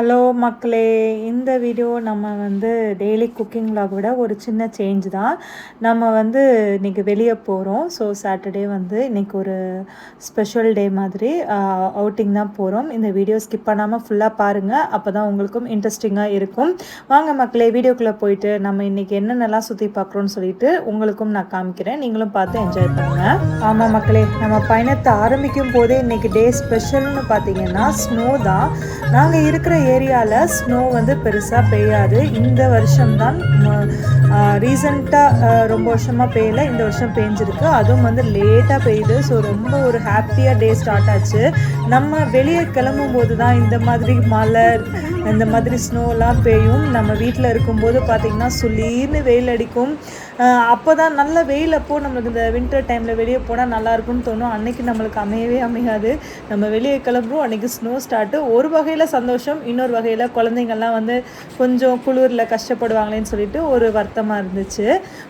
Hello மக்களே இந்த video நம்ம வந்து டெய்லி குக்கிங் விட ஒரு சின்ன சேஞ்ச் தான். நம்ம வந்து இன்றைக்கி வெளியே போகிறோம் ஸோ சாட்டர்டே வந்து இன்றைக்கி ஒரு ஸ்பெஷல் டே மாதிரி அவுட்டிங் தான் போகிறோம் இந்த வீடியோ ஸ்கிப் பண்ணாமல் ஃபுல்லாக பாருங்கள் அப்போ தான் உங்களுக்கும் இன்ட்ரெஸ்டிங்காக இருக்கும். வாங்க மக்களே வீடியோக்குள்ளே போயிட்டு நம்ம இன்றைக்கி என்னென்னலாம் சுற்றி பார்க்குறோன்னு சொல்லிட்டு உங்களுக்கும் நான் காமிக்கிறேன். நீங்களும் பார்த்து என்ஜாய் பண்ணுங்கள் ஆமாம் மக்களே நம்ம பயணத்தை ஆரம்பிக்கும் போதே இன்றைக்கி டே ஸ்பெஷல்னு பார்த்தீங்கன்னா ஸ்னோ தான். நாங்கள் இருக்கிற ஏரியாவில் ஸ்னோ வந்து பெருசாக பெய்யாது. இந்த வருஷம்தான் ரீசண்டாக ரொம்ப வருஷமாக பெய்யல. இந்த வருஷம் பெஞ்சிருக்கு. அதுவும் வந்து லேட்டாக பெய்யுது. ஸோ ரொம்ப ஒரு ஹாப்பியாக டே ஸ்டார்ட் ஆச்சு. நம்ம வெளியே கிளம்பும் போது தான் இந்த மாதிரி மழை இந்த மாதிரி ஸ்னோலாம் பெய்யும். நம்ம வீட்டில் இருக்கும்போது பார்த்திங்கன்னா சுளீர்னு வெயில் அடிக்கும். அப்போ தான் நல்ல வெயில் அப்போது நம்மளுக்கு இந்த வின்டர் டைமில் வெளியே போனால் நல்லா இருக்கும்னு தோணும். அன்னைக்கு நம்மளுக்கு அமையவே அமையாது. நம்ம வெளியே கிளம்புறோம். அன்றைக்கி ஸ்னோ ஸ்டார்ட்டு ஒரு வகையில் சந்தோஷம் இன்னொரு வகையில் குழந்தைங்கள்லாம் வந்து கொஞ்சம் குளிரில் கஷ்டப்படுவாங்களேன்னு சொல்லிட்டு ஒரு வருத்தமாக இருந்துச்சு.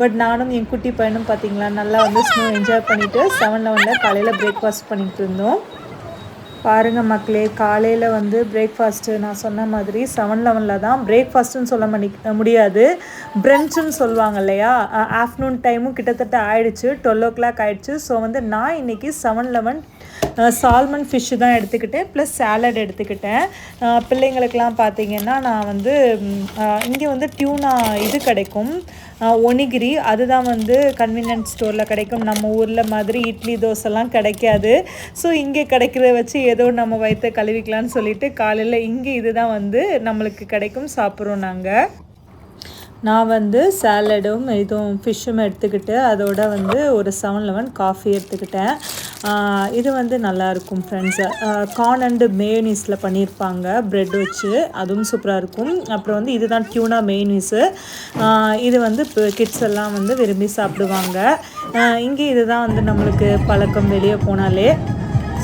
பட் நானும் என் குட்டி பையனும் பார்த்தீங்களா நல்லா வந்து ஸ்னோ என்ஜாய் பண்ணிவிட்டு செவன் லெவனில் காலையில் பிரேக்ஃபாஸ்ட் பண்ணிட்டு இருந்தோம். பாருங்கள் மக்களே காலையில் வந்து பிரேக்ஃபாஸ்ட்டு நான் சொன்ன மாதிரி செவன் லெவனில் தான் பிரேக்ஃபாஸ்ட்டுன்னு சொல்ல மணி முடியாது. பிரஞ்சுன்னு சொல்லுவாங்க இல்லையா? ஆஃப்டர்நூன் டைமும் கிட்டத்தட்ட ஆயிடுச்சு. டுவெல் ஓ கிளாக் ஆயிடுச்சு. ஸோ வந்து நான் இன்றைக்கி செவன் லெவன் சால்மன் ஃபிஷ்ஷு தான் எடுத்துக்கிட்டேன் ப்ளஸ் சாலட் எடுத்துக்கிட்டேன். பிள்ளைங்களுக்கெலாம் பார்த்தீங்கன்னா நான் வந்து இங்கே வந்து டியூனா இது கிடைக்கும். ஒனிகிரி அதுதான் வந்து கன்வீனியன்ட் ஸ்டோரில் கிடைக்கும். நம்ம ஊரில் மாதிரி இட்லி தோசைலாம் கிடைக்காது. ஸோ இங்கே கிடைக்கிறத வச்சு ஏதோ நம்ம வயிற்ற கழுவிக்கலான்னு சொல்லிட்டு காலையில் இங்கே இதுதான் வந்து நம்மளுக்கு கிடைக்கும் சாப்பிட்றோம் நாங்கள் நான் வந்து சாலடும் இதுவும் ஃபிஷ்ஷும் எடுத்துக்கிட்டு அதோட வந்து ஒரு செவன் லெவன் காஃபி எடுத்துக்கிட்டேன். இது வந்து நல்லாயிருக்கும் ஃப்ரெண்ட்ஸ் கார்ன் அண்டு மேயோனீஸில் பண்ணியிருப்பாங்க ப்ரெட் வச்சு. அதுவும் சூப்பராக இருக்கும். அப்புறம் வந்து இதுதான் டியூனா மேயோனீஸு இது வந்து கிட்ஸ் எல்லாம் வந்து விரும்பி சாப்பிடுவாங்க. இங்கே இதுதான் வந்து நம்மளுக்கு பழக்கம் வெளியே போனாலே.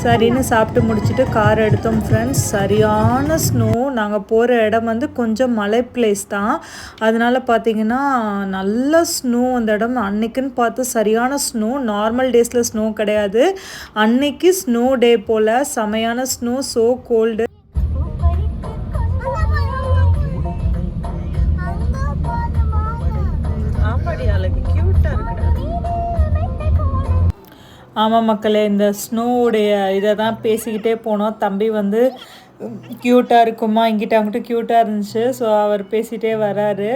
சரின்னு சாப்பிட்டு முடிச்சுட்டு கார் எடுத்தோம் ஃப்ரெண்ட்ஸ் சரியான ஸ்னோ நாங்கள் போகிற இடம் வந்து கொஞ்சம் மலை பிளேஸ் தான். அதனால் பார்த்தீங்கன்னா நல்ல ஸ்னோ அந்த இடம். அன்னைக்குன்னு பார்த்து சரியான ஸ்னோ நார்மல் டேஸில் ஸ்னோ கிடையாது. அன்னைக்கு ஸ்னோ டே போல் செமையான ஸ்னோ ஸோ கோல்டு ஆமாம் மக்களே இந்த ஸ்னோவுடைய இதை தான் பேசிக்கிட்டே போனோம். தம்பி வந்து க்யூட்டாக இருக்குமா? இங்கிட்ட அங்கிட்ட க்யூட்டாக இருந்துச்சு. ஸோ அவர் பேசிகிட்டே வராரு.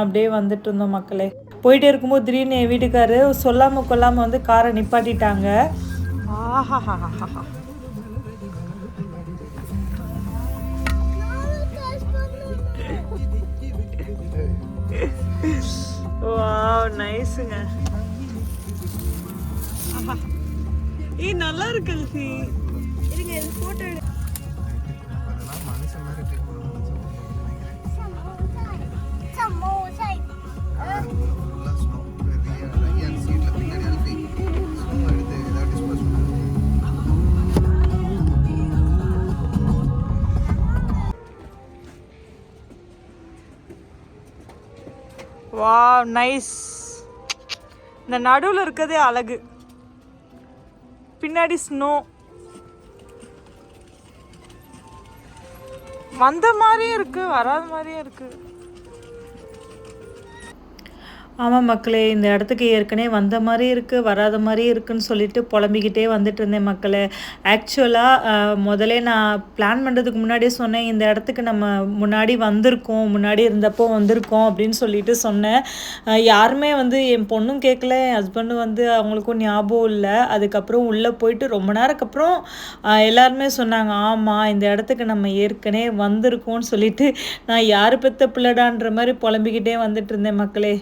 அப்படியே வந்துட்டு இருந்தோம் மக்களே. போயிட்டே இருக்கும்போது திடீர்னு என் வீட்டுக்காரு சொல்லாமல் கொல்லாமல் வந்து காரை நிப்பாட்டிட்டாங்க. வா நைஸுங்க ஏய் நல்லா இருக்கு அல்ஃபி. இருங்க இது போட்டோ எடு. வா நைஸ் இந்த நடுவில் இருக்கிறதே அழகு. பின்னாடி ஸ்னோ வந்த மாதிரியும் இருக்கு வராத மாதிரியும் இருக்கு. ஆமாம் மக்களே இந்த இடத்துக்கு ஏற்கனவே வந்த மாதிரி இருக்குது வராத மாதிரி இருக்குதுன்னு சொல்லிட்டு புலம்பிக்கிட்டே வந்துட்டு இருந்தேன் மக்களே. ஆக்சுவலாக முதலே நான் பிளான் பண்ணுறதுக்கு முன்னாடியே சொன்னேன் இந்த இடத்துக்கு நம்ம முன்னாடி வந்திருக்கோம் முன்னாடி இருந்தப்போ வந்திருக்கோம் அப்படின்னு சொல்லிட்டு சொன்னேன். யாருமே வந்து என் பொண்ணும் கேட்கல என் ஹஸ்பண்டும் வந்து அவங்களுக்கும் ஞாபகம் இல்லை. அதுக்கப்புறம் உள்ளே போயிட்டு ரொம்ப நேரத்துக்கு அப்புறம் எல்லாருமே சொன்னாங்க ஆமாம் இந்த இடத்துக்கு நம்ம ஏற்கனவே வந்திருக்கோம்னு சொல்லிட்டு நான் யார் பெற்ற பிள்ளடான்ற மாதிரி புலம்பிக்கிட்டே வந்துட்டு இருந்தேன் மக்களே.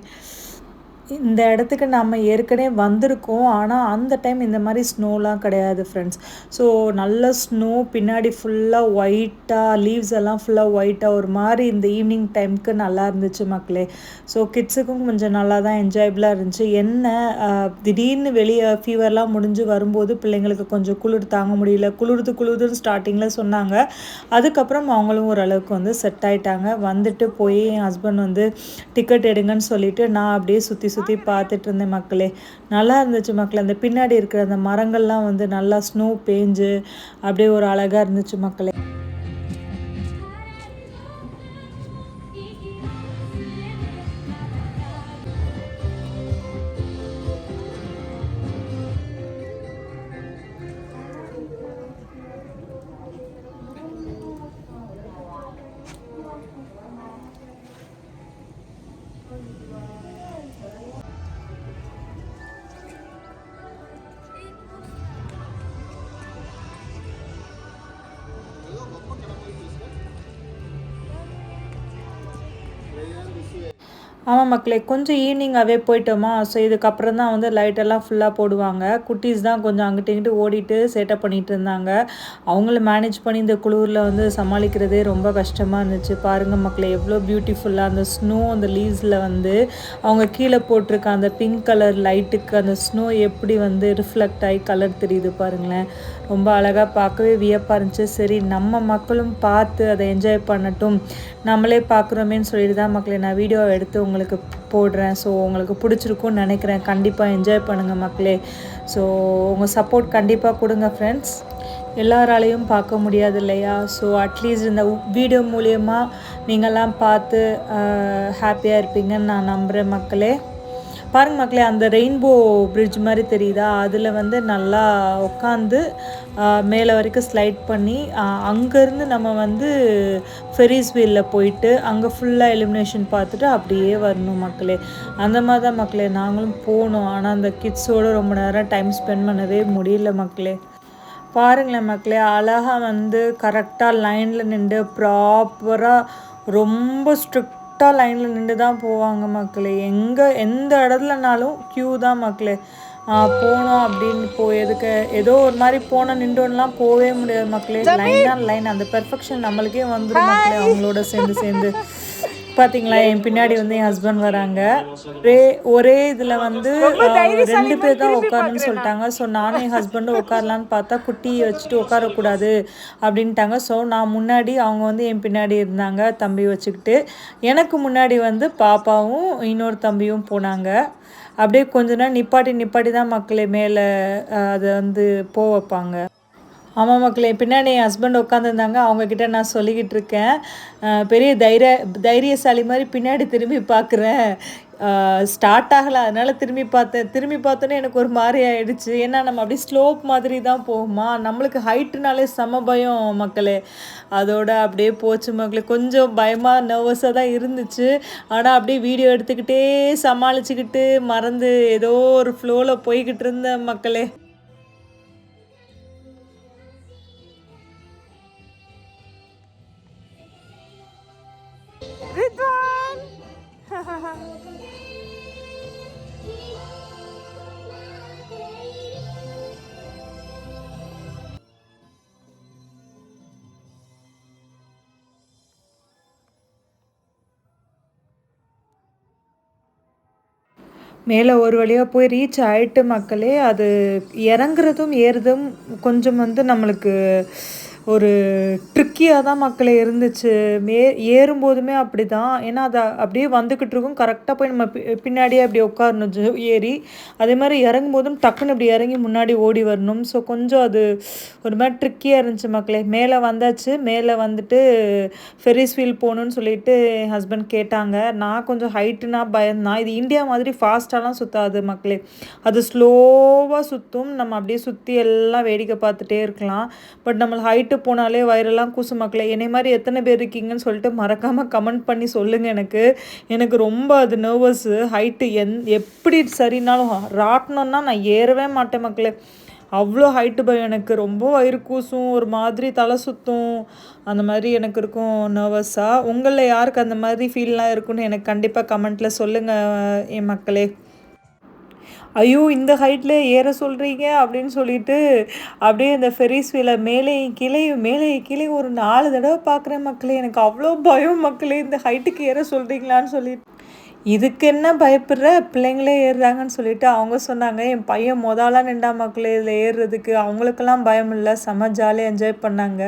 இந்த இடத்துக்கு நம்ம ஏற்கனவே வந்திருக்கோம். ஆனால் அந்த டைம் இந்த மாதிரி ஸ்னோலாம் கிடையாது ஃப்ரெண்ட்ஸ் ஸோ நல்ல ஸ்னோ பின்னாடி ஃபுல்லாக ஒயிட்டாக லீவ்ஸ் எல்லாம் ஃபுல்லாக ஒயிட்டாக ஒரு மாதிரி இந்த ஈவினிங் டைமுக்கு நல்லா இருந்துச்சு மக்களே. ஸோ கிட்ஸுக்கும் கொஞ்சம் நல்லா தான் என்ஜாயபிளாக இருந்துச்சு. என்ன திடீர்னு வெளியே ஃபீவர்லாம் முடிஞ்சு வரும்போது பிள்ளைங்களுக்கு கொஞ்சம் குளிர் தாங்க முடியல. குளிர்து குளிர்துன்னு ஸ்டார்டிங்கில் சொன்னாங்க. அதுக்கப்புறம் அவங்களும் ஓரளவுக்கு வந்து செட் ஆகிட்டாங்க வந்துட்டு போய் என் ஹஸ்பண்ட் வந்து டிக்கெட் எடுங்கன்னு சொல்லிட்டு நான் அப்படியே சுற்றி சுற்றி பார்த்துட்டு இருந்தேன் மக்களே. நல்லா இருந்துச்சு மக்களே. அந்த பின்னாடி இருக்கிற அந்த மரங்கள்லாம் வந்து நல்லா ஸ்னோ பேஞ்சு அப்படியே ஒரு அழகாக இருந்துச்சு மக்களே. ஆமாம் மக்களே கொஞ்சம் ஈவினிங்காகவே போயிட்டோமா? ஸோ இதுக்கப்புறம் தான் வந்து லைட்டெல்லாம் ஃபுல்லாக போடுவாங்க. குட்டீஸ் தான் கொஞ்சம் அங்கிட்ட இங்கிட்டு ஓடிட்டு சேட்டப் பண்ணிகிட்டு இருந்தாங்க. அவங்கள மேனேஜ் பண்ணி இந்த குளூரில் வந்து சமாளிக்கிறதே ரொம்ப கஷ்டமாக இருந்துச்சு. பாருங்கள் மக்களே எவ்வளோ பியூட்டிஃபுல்லாக அந்த ஸ்னோ அந்த லீவ்ஸில் வந்து அவங்க கீழே போட்டிருக்க அந்த பிங்க் கலர் லைட்டுக்கு அந்த ஸ்னோ எப்படி வந்து ரிஃப்ளெக்ட் ஆகி கலர் தெரியுது பாருங்களேன். ரொம்ப அழகாக பார்க்கவே வியப்பாக இருந்துச்சு. சரி நம்ம மக்களும் பார்த்து அதை என்ஜாய் பண்ணட்டும். நம்மளே பார்க்குறோமேன்னு சொல்லிட்டு தான் மக்களே நான் வீடியோ எடுத்து உங்களுக்கு போடுறேன். ஸோ உங்களுக்கு பிடிச்சிருக்கும்னு நினைக்கிறேன். கண்டிப்பாக என்ஜாய் பண்ணுங்கள் மக்களே. ஸோ உங்கள் சப்போர்ட் கண்டிப்பாக கொடுங்க ஃப்ரெண்ட்ஸ் எல்லாராலையும் பார்க்க முடியாது இல்லையா? ஸோ அட்லீஸ்ட் இந்த வீடியோ மூலியமாக நீங்கள்லாம் பார்த்து ஹாப்பியாக இருப்பீங்கன்னு நான் நம்புகிறேன் மக்களே. பாருங்க மக்களே அந்த ரெயின்போ பிரிட்ஜ் மாதிரி தெரியுதா? அதில் வந்து நல்லா உட்காந்து மேலே வரைக்கும் ஸ்லைட் பண்ணி அங்கேருந்து நம்ம வந்து ஃபெரிஸ் வீலில் போயிட்டு அங்கே ஃபுல்லாக எலிமினேஷன் பார்த்துட்டு அப்படியே வரணும் மக்களே. அந்த மாதிரி தான் மக்களே நாங்களும் போனோம். ஆனால் அந்த கிட்ஸோடு ரொம்ப நேரம் டைம் ஸ்பெண்ட் பண்ணவே முடியல மக்களே. பாருங்களேன் மக்களே அழகாக வந்து கரெக்டாக லைனில் நின்று ப்ராப்பராக ரொம்ப ஸ்ட்ரிக்ட் கரெக்டாக லைனில் நின்று தான் போவாங்க மக்களே. எங்கே எந்த இடத்துலனாலும் க்யூ தான் மக்களே. போனோம் அப்படின்னு போயதுக்கு ஏதோ ஒரு மாதிரி போன நின்றோன்னெலாம் போகவே முடியாது மக்களே. லைன் தான் லைன் அந்த பெர்ஃபெக்ஷன் நம்மளுக்கே வந்துடும் மக்களே அவங்களோட சேர்ந்து சேர்ந்து. பார்த்தீங்களா என் பின்னாடி வந்து என் ஹஸ்பண்ட் வராங்க. ஒரே ஒரே இதில் வந்து ரெண்டு பேர் தான் உட்காரணும்னு சொல்லிட்டாங்க. ஸோ நானும் என் ஹஸ்பண்டும் உட்காரலான்னு பார்த்தா குட்டியை வச்சுட்டு உட்காரக்கூடாது அப்படின்ட்டாங்க. ஸோ நான் முன்னாடி அவங்க வந்து என் பின்னாடி இருந்தாங்க தம்பி வச்சுக்கிட்டு. எனக்கு முன்னாடி வந்து பாப்பாவும் இன்னொரு தம்பியும் போனாங்க. அப்படியே கொஞ்ச நேரம் நிப்பாட்டி நிப்பாட்டி தான் மக்களே மேலே அதை வந்து போ வைப்பாங்க. ஆமாம் மக்களே பின்னாடி என் ஹஸ்பண்ட் உட்காந்துருந்தாங்க அவங்கக்கிட்ட நான் சொல்லிக்கிட்டு இருக்கேன். பெரிய தைரிய தைரியசாலி மாதிரி பின்னாடி திரும்பி பார்க்குறேன். ஸ்டார்ட் ஆகலை. அதனால் திரும்பி பார்த்தேன். திரும்பி பார்த்தோன்னே எனக்கு ஒரு மாதிரி ஆகிடுச்சு ஏன்னா நம்ம அப்படியே ஸ்லோப் மாதிரி தான் போகுமா? நம்மளுக்கு ஹைட்டுனாலே சம பயம் மக்களே. அதோட அப்படியே போச்சு மக்களே. கொஞ்சம் பயமாக நர்வஸாக தான் இருந்துச்சு. ஆனால் அப்படியே வீடியோ எடுத்துக்கிட்டே சமாளிச்சுக்கிட்டு மறந்து ஏதோ ஒரு ஃப்ளோவில் போய்கிட்டு இருந்தேன் மக்களே. Ridwan! மேலே ஒரு வழியாக போய் ரீச் ஆகிட்டு மக்களே அது இறங்குறதும் ஏறுறதும் கொஞ்சம் வந்து நம்மளுக்கு ஒரு ட்ரிக்கியாக தான் மக்களே இருந்துச்சு. மே ஏறும்போதுமே அப்படி தான் ஏன்னா அதை அப்படியே வந்துக்கிட்டு இருக்கும். கரெக்டாக போய் நம்ம பின்னாடியே அப்படி உட்காரணும். ஏறி. அதே மாதிரி இறங்கும் போதும் டக்குன்னு இப்படி இறங்கி முன்னாடி ஓடி வரணும். ஸோ கொஞ்சம் அது ஒரு மாதிரி ட்ரிக்கியாக இருந்துச்சு மக்களே. மேலே வந்தாச்சு. மேலே வந்துட்டு ஃபெரிஸ் வீல் போகணுன்னு சொல்லிட்டு என் ஹஸ்பண்ட் கேட்டாங்க. நான் கொஞ்சம் ஹைட்டுனா பயந்தான் இது இந்தியா மாதிரி ஃபாஸ்ட்டாலாம் சுற்றாது மக்களே. அது ஸ்லோவாக சுற்றும் நம்ம அப்படியே சுற்றி எல்லாம் வேடிக்கை பார்த்துட்டே இருக்கலாம். பட் நம்மளுக்கு ஹைட் கெட்டு போனாலே வயிறெல்லாம் கூசு மக்களை என்னை மாதிரி எத்தனை பேர் இருக்கீங்கன்னு சொல்லிட்டு மறக்காமல் கமெண்ட் பண்ணி சொல்லுங்கள் எனக்கு. எனக்கு ரொம்ப அது நர்வஸு ஹைட்டு எந் எப்படி சரினாலும் ராட்டணும்னா நான் ஏறவே மாட்டேன் மக்களே. அவ்வளோ ஹைட்டு பயம் எனக்கு ரொம்ப வயிறு கூசும் ஒரு மாதிரி தலை சுற்றும் அந்த மாதிரி எனக்கு இருக்கும் நர்வஸாக உங்களில் யாருக்கு அந்த மாதிரி ஃபீல்லாம் இருக்குன்னு எனக்கு கண்டிப்பாக கமெண்ட்டில் சொல்லுங்கள் என் மக்களே. ஐயோ இந்த ஹைட்டில் ஏற சொல்கிறீங்க அப்படின்னு சொல்லிட்டு அப்படியே அந்த ஃபெரிஸ் வீலை மேலே கீழே மேலே கீழே ஒரு நாலு தடவை பார்க்குறேன் மக்களே. எனக்கு அவ்வளோ பயம் மக்களே இந்த ஹைட்டுக்கு ஏற சொல்கிறீங்களான்னு சொல்லிட்டு. இதுக்கு என்ன பயப்படுற? பிள்ளைங்களே ஏறுறாங்கன்னு சொல்லிட்டு அவங்க சொன்னாங்க. என் பையன் மொதலாக நின்றா மக்களே இதில் ஏறுறதுக்கு. அவங்களுக்கெல்லாம் பயம் இல்லை. செம்ம ஜாலியாக என்ஜாய் பண்ணாங்க.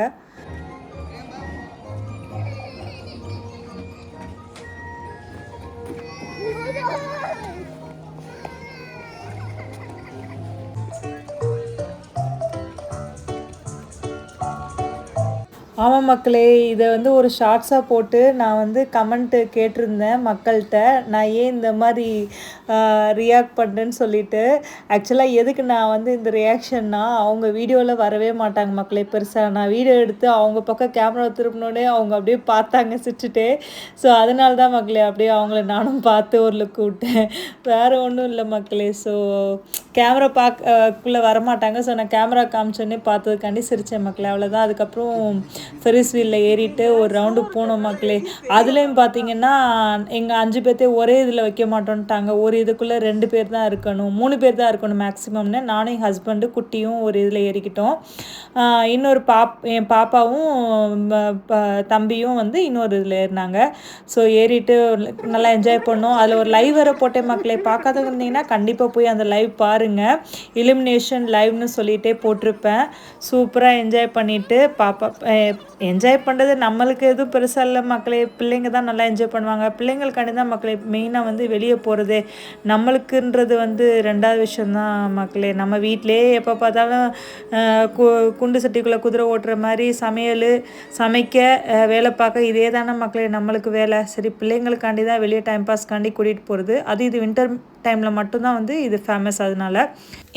ஆமாம் மக்களே இதை வந்து ஒரு ஷார்ட்ஸாக போட்டு நான் வந்து கமெண்ட்டு கேட்டிருந்தேன் மக்கள்கிட்ட. நான் ஏன் இந்த மாதிரி ரியாக்ட் பண்ணுறேன்னு சொல்லிட்டு. ஆக்சுவலாக எதுக்கு நான் வந்து இந்த ரியாக்ஷன்னா அவங்க வீடியோவில் வரவே மாட்டாங்க மக்களே பெருசாக நான் வீடியோ எடுத்து அவங்க பக்கம் கேமரா திருப்பினோடனே அவங்க அப்படியே பார்த்தாங்க சிரிச்சுட்டே. ஸோ அதனால தான் மக்களே அப்படியே அவங்கள நானும் பார்த்து ஒரு லுக் விட்டேன். வேறு ஒன்றும் இல்லை மக்களே. ஸோ கேமரா பார்க்கக்குள்ளே வரமாட்டாங்க. ஸோ நான் கேமரா காமிச்சோன்னே பார்த்ததுக்காண்டி சிரித்தேன் மக்களே. அவ்வளோதான் அதுக்கப்புறம் ஃபெரிஸ் வீலில் ஏறிட்டு ஒரு ரவுண்டு போனோம் மக்களே. அதுலேயும் பார்த்தீங்கன்னா எங்கள் அஞ்சு பேர்த்தே ஒரே இதில் வைக்க மாட்டோன்ட்டாங்க. ஒரு இதுக்குள்ளே ரெண்டு பேர் தான் இருக்கணும். மூணு பேர் தான் இருக்கணும் மேக்ஸிமம்னு நானும் என் ஹஸ்பண்டு குட்டியும் ஒரு இதில் ஏறிக்கிட்டோம். இன்னொரு பாப் என் பாப்பாவும் ப- தம்பியும் வந்து இன்னொரு இதில் ஏறினாங்க. ஸோ ஏறிட்டு நல்லா என்ஜாய் பண்ணோம். அதில் ஒரு லைவ் வர போட்டேன் மக்களே. பார்க்காத இருந்தீங்கன்னா கண்டிப்பாக போய் அந்த லைவ் பாருங்கள் இலிமினேஷன் லைவ்னு சொல்லிகிட்டே போட்டிருப்பேன். சூப்பராக என்ஜாய் பண்ணிவிட்டு பாப்பா என்ஜாய் பண்ணுறது நம்மளுக்கு எதுவும் பெருசாக இல்லை மக்களே. பிள்ளைங்க தான் நல்லா என்ஜாய் பண்ணுவாங்க. பிள்ளைங்களுக்காண்டி தான் மக்களே மெயினாக வந்து வெளியே போகிறதே நம்மளுக்குன்றது வந்து ரெண்டாவது விஷயந்தான் மக்களே. நம்ம வீட்டிலே எப்போ பார்த்தாலும் கு- குண்டு சட்டிக்குள்ளே குதிரை ஓட்டுற மாதிரி சமையல் சமைக்க வேலை பார்க்க இதே தானே மக்களே நம்மளுக்கு வேலை. சரி பிள்ளைங்களுக்காண்டி தான் வெளியே டைம் பாஸ்க்காண்டி கூட்டிகிட்டு போகிறது அது இது வின்டர் டைமில் மட்டும்தான் வந்து இது ஃபேமஸ் அதனால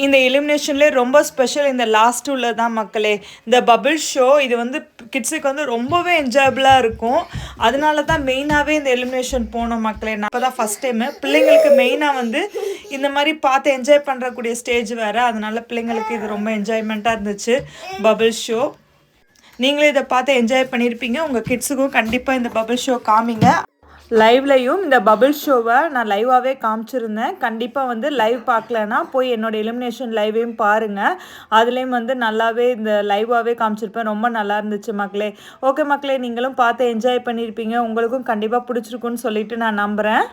இந்த எலிமினேஷன்லேயே ரொம்ப ஸ்பெஷல் இந்த லாஸ்ட் உள்ள தான் மக்களே இந்த பபிள் ஷோ இது வந்து கிட்ஸுக்கு வந்து ரொம்பவே என்ஜாயபிளாக இருக்கும். அதனால தான் மெயினாகவே இந்த எலிமினேஷன் போனோம் மக்களே. நான் இப்போ தான் ஃபஸ்ட் டைமு பிள்ளைங்களுக்கு மெயினாக வந்து இந்த மாதிரி பார்த்து என்ஜாய் பண்ணுறக்கூடிய ஸ்டேஜ் வேறு. அதனால பிள்ளைங்களுக்கு இது ரொம்ப என்ஜாய்மெண்ட்டாக இருந்துச்சு பபிள் ஷோ நீங்களும் இதை பார்த்து என்ஜாய் பண்ணியிருப்பீங்க. உங்கள் கிட்ஸுக்கும் கண்டிப்பாக இந்த பபிள் ஷோ காமிங்க. லைவ்லையும் இந்த பபிள் ஷோவை நான் லைவாகவே காமிச்சிருந்தேன். கண்டிப்பாக வந்து லைவ் பார்க்கலனா போய் என்னோடய எலிமினேஷன் லைவையும் பாருங்கள் அதுலேயும் வந்து நல்லாவே இந்த லைவாகவே காமிச்சிருப்பேன். ரொம்ப நல்லா இருந்துச்சு மக்களே. ஓகே மக்களே நீங்களும் பார்த்து என்ஜாய் பண்ணியிருப்பீங்க உங்களுக்கும் கண்டிப்பாக பிடிச்சிருக்குன்னு சொல்லிட்டு நான் நம்புகிறேன்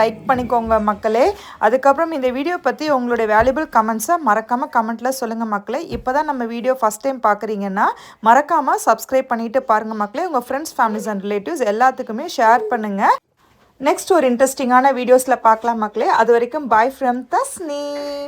லைக் பண்ணிக்கோங்க மக்களே. அதுக்கப்புறம் இந்த வீடியோ பற்றி உங்களுடைய வேல்யூபிள் கமெண்ட்ஸை மறக்காமல் கமெண்ட்டில் சொல்லுங்கள் மக்களே. இப்போ தான் நம்ம வீடியோ ஃபஸ்ட் டைம் பார்க்குறீங்கன்னா மறக்காமல் சப்ஸ்கிரைப் பண்ணிவிட்டு பாருங்கள் மக்களே. உங்கள் ஃப்ரெண்ட்ஸ் ஃபேமிலிஸ் அண்ட் ரிலேட்டிவ்ஸ் எல்லாத்துக்குமே ஷேர் பண்ணுங்கள் நெக்ஸ்ட் ஒரு இன்ட்ரெஸ்டிங்கான வீடியோஸில் பார்க்கலாம் மக்களே. அது வரைக்கும் பாய் ஃப்ரம் தஸ்னீம்